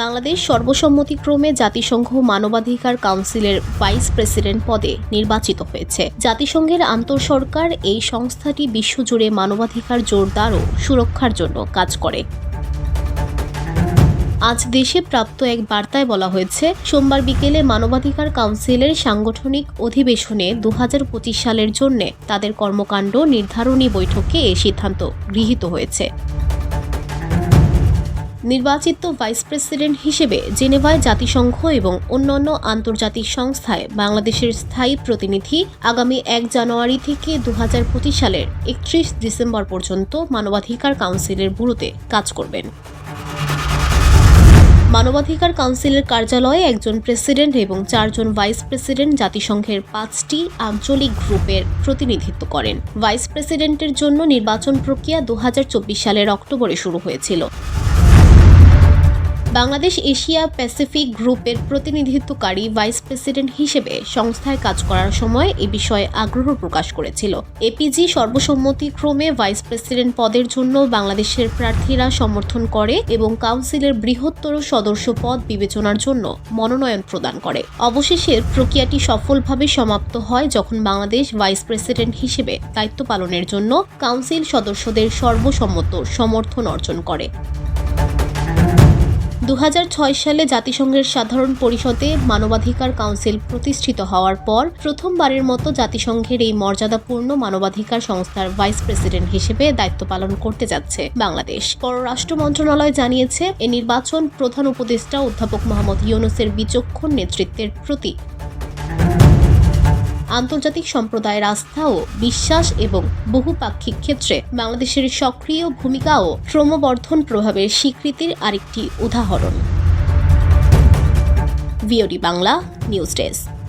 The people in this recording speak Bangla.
বাংলাদেশ সর্বসম্মতিক্রমে জাতিসংঘ মানবাধিকার কাউন্সিলের ভাইস প্রেসিডেন্ট পদে নির্বাচিত হয়েছে। জাতিসংঘের আন্তঃসরকার এই সংস্থাটি বিশ্বজুড়ে মানবাধিকার জোরদার ও সুরক্ষার জন্য কাজ করে। আজ দেশে প্রাপ্ত এক বার্তায় বলা হয়েছে, সোমবার বিকেলে মানবাধিকার কাউন্সিলের সাংগঠনিক অধিবেশনে দু হাজার পঁচিশ সালের জন্য তাদের কর্মকাণ্ড নির্ধারণী বৈঠকে এ সিদ্ধান্ত গৃহীত হয়েছে। নির্বাচিত ভাইস প্রেসিডেন্ট হিসেবে জেনেভায় জাতিসংঘ এবং অন্যান্য আন্তর্জাতিক সংস্থায় বাংলাদেশের স্থায়ী প্রতিনিধি আগামী এক জানুয়ারি থেকে দু হাজার পঁচিশ সালের একত্রিশ ডিসেম্বর পর্যন্ত মানবাধিকার কাউন্সিলের ব্যুরোতে কাজ করবেন। মানবাধিকার কাউন্সিলের কার্যালয়ে একজন প্রেসিডেন্ট এবং চারজন ভাইস প্রেসিডেন্ট জাতিসংঘের পাঁচটি আঞ্চলিক গ্রুপের প্রতিনিধিত্ব করেন। ভাইস প্রেসিডেন্টের জন্য নির্বাচন প্রক্রিয়া দু হাজার চব্বিশ সালের অক্টোবরে শুরু হয়েছিল। বাংলাদেশ এশিয়া প্যাসিফিক গ্রুপের প্রতিনিধিত্বকারী ভাইস প্রেসিডেন্ট হিসেবে সংস্থায় কাজ করার সময় এ বিষয়ে আগ্রহ প্রকাশ করেছিল। এপিজি সর্বসম্মতিক্রমে ভাইস প্রেসিডেন্ট পদের জন্য বাংলাদেশের প্রার্থীরা সমর্থন করে এবং কাউন্সিলের বৃহত্তর সদস্য পদ বিবেচনার জন্য মনোনয়ন প্রদান করে। অবশেষে প্রক্রিয়াটি সফলভাবে সমাপ্ত হয় যখন বাংলাদেশ ভাইস প্রেসিডেন্ট হিসেবে দায়িত্ব পালনের জন্য কাউন্সিল সদস্যদের সর্বসম্মত সমর্থন অর্জন করে। দু হাজার ছয় সালে জাতিসংঘের সাধারণ পরিষদে মানবাধিকার কাউন্সিল প্রতিষ্ঠিত হওয়ার পর প্রথমবারের মতো জাতিসংঘের এই মর্যাদাপূর্ণ মানবাধিকার সংস্থার ভাইস প্রেসিডেন্ট হিসেবে দায়িত্ব পালন করতে যাচ্ছে বাংলাদেশ। পররাষ্ট্র মন্ত্রণালয় জানিয়েছে, এ নির্বাচন প্রধান উপদেষ্টা অধ্যাপক মোহাম্মদ ইউনুসের বিচক্ষণ নেতৃত্বের প্রতি আন্তর্জাতিক সম্প্রদায়ের আস্থা ও বিশ্বাস এবং বহুপাক্ষিক ক্ষেত্রে বাংলাদেশের সক্রিয় ভূমিকাও ক্রমবর্ধন প্রভাবের স্বীকৃতির আরেকটি উদাহরণ। Bangla, news desk.